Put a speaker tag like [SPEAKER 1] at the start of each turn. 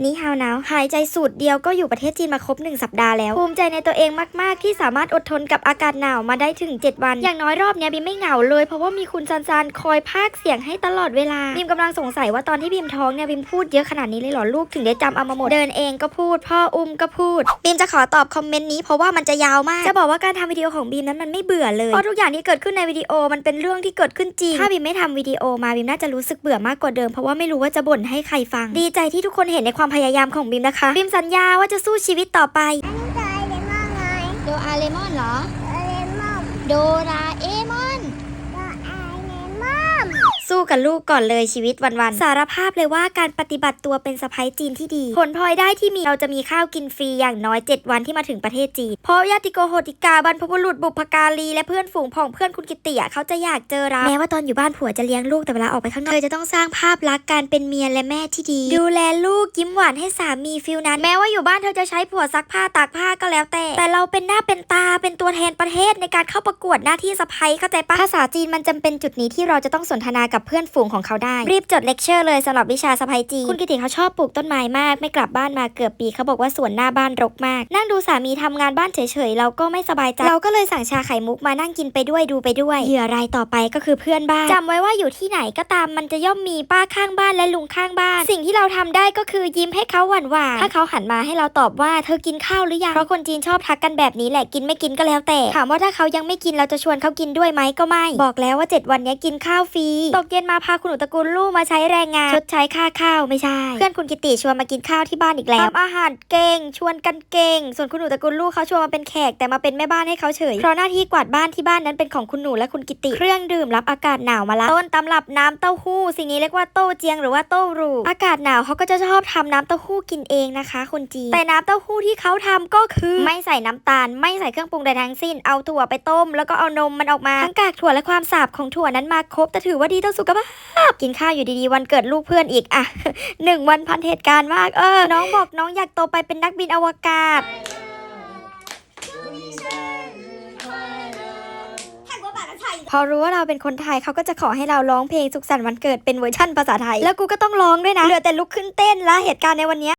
[SPEAKER 1] นี่ฮาวนาวหายใจสูดเดียวก็อยู่ประเทศจีนมาครบหนึ่งสัปดาห์แล้ว ภูมิใจในตัวเองมากๆ ที่สามารถอดทนกับอากาศหนาวมาได้ถึง 7 วัน อย่างน้อยรอบนี้บีมไม่เหงาเลย เพราะว่ามีคุณซันซันคอยพากเสียงให้ตลอดเวลาบีมกำลังสงสัยว่าตอนที่บีมท้องเนี่ยบีมพูดเยอะขนาดนี้เลยเหรอลูกถึงได้จำเอามาหมด เดินเองก็พูด พ่ออุ้มก็พูดบีมจะขอตอบคอมเมนต์นี้เพราะว่ามันจะยาวมาก จะบอกว่าการทำวิดีโอของบีมนั้นมันไม่เบื่อเลยเพราะทุกอย่างที่เกิดขึ้นในวิดีโอมันเป็นเรื่องที่เกิดขึ้นจริงถ้าบีมไม่ทำวิดีโอมาบีมน่าจะรู้สึกเบื่อมากกว่าเดิมเพราะว่าไม่รู้ว่าจะบ่นให้ใครฟัง ดีใจที่ทุกคนเห็นในความพยายามของบีมนะคะบีมสัญญาว่าจะสู้ชีวิตต่อไป
[SPEAKER 2] โดอาเลมอนเหรอ โดราเอมอน
[SPEAKER 1] สู้ กับลูกก่อนเลยชีวิตวันๆ สารภาพเลยว่าการปฏิบัติตัวเป็นสะพ้ยจีนที่ดี ผลพลอยได้ที่มีเราจะมีข้าวกินฟรีอย่างน้อย 7 วันที่มาถึงประเทศจีน เพราะญาติโกโหติกาบรรพบุรุษบุพการีและเพื่อนฝูงของเพื่อนคุณกิติอะเขาจะอยากเจอเราแม้ว่าตอนอยู่บ้านผัวจะเลี้ยงลูกแต่เวลาออกไปข้างนอกเธอจะต้องสร้างภาพลักษณ์การเป็นเมียและแม่ที่ดี ดูแลลูกยิ้มหวานให้สามีฟิลนั้น แม้ว่าอยู่บ้านเธอจะใช้ผัวซักผ้าตากผ้าก็แล้วแต่ แต่เราเป็นหน้าเป็นตาเป็นตัวแทนประเทศในการเข้าประกวดหน้าที่สะพ้ยเข้าใจปะภาษาจีนมันจำเป็นจุดนี้ที่เราจะต้องสนทนากับเพื่อนฝูงของเขาได้ รีบจดเลคเชอร์เลยสำหรับวิชาสะพ้ยจีนคุณกิติเขาชอบปลูกต้นไม้มาก ไม่กลับบ้านมาเกือบปีเขาบอกว่าสวนหน้าบ้านรกมาก นั่งดูสามีทำงานบ้านเฉยๆเราก็ไม่สบายใจเราก็เลยสั่งชาไข่มุกมานั่งกินไปด้วยดูไปด้วยเหยื่อรายต่อไปก็คือเพื่อนบ้านจำไว้ว่าอยู่ที่ไหนก็ตามมันจะย่อมมีป้าข้างบ้านและลุงข้างบ้าน สิ่งที่เราทำได้ก็คือยิ้มให้เขาหวานหวานๆถ้าเขาหันมาให้เราตอบว่าเธอกินข้าวหรือยังเพราะคนจีนชอบทักกันแบบนี้แหละกินไม่กินก็แล้วแต่ ถามว่าถ้าเขายังไม่กินเราจะชวนเขากินด้วยไหมก็ไม่ บอกแล้วว่า 7 วันนี้กินข้าวฟรีตกเย็นมาพาคุณหนูตระกูลลูกมาใช้แรงงานชดใช้ค่าข้าวไม่ใช่ เพื่อนคุณกิติชวนมากินข้าวที่บ้านอีกแล้วทำอาหารเก่ง ชวนกันเก่ง ส่วนคุณหนูตระกูลลูกเขาชวนมาเป็นแขกแต่มาเป็นแม่บ้านให้เขาเฉยเพราะหน้าที่กวาดบ้านที่บ้านนั้นเป็นของคุณหนูและคุณกิติ เครื่องดื่มรับอากาศหนาวมาละต้นตำรับน้ำเต้าหู้สิ่งนี้เรียกว่าโต้เจียงหรือว่าโต้รู อากาศหนาวเขาก็จะชอบทำน้ำเต้าหู้กินเองนะคะคนจีนแต่น้ำเต้าหู้ที่เขาทำก็คือไม่ใส่น้ำตาล ไม่ใส่เครื่องปรุงใดทั้งสิ้นเอาถั่วไปต้ม แล้วก็เอานมมันออกมาทั้งกากถั่วและความสาบของถั่วนั้นมาครบแต่ถือว่าดีต่อสุขภาพ กินข้าวอยู่ดีๆ วันเกิดลูกเพื่อนอีกอะหนึ่งวันพันเหตุการณ์มากเออ น้องบอกน้องอยากโตไปเป็นนักบินอวกาศพอรู้ว่าเราเป็นคนไทยเขาก็จะขอให้เราร้องเพลงสุขสันต์วันเกิดเป็นเวอร์ชั่นภาษาไทย แล้วกูก็ต้องร้องด้วยนะ เหลือแต่ลุกขึ้นเต้นและเหตุการณ์ในวันนี้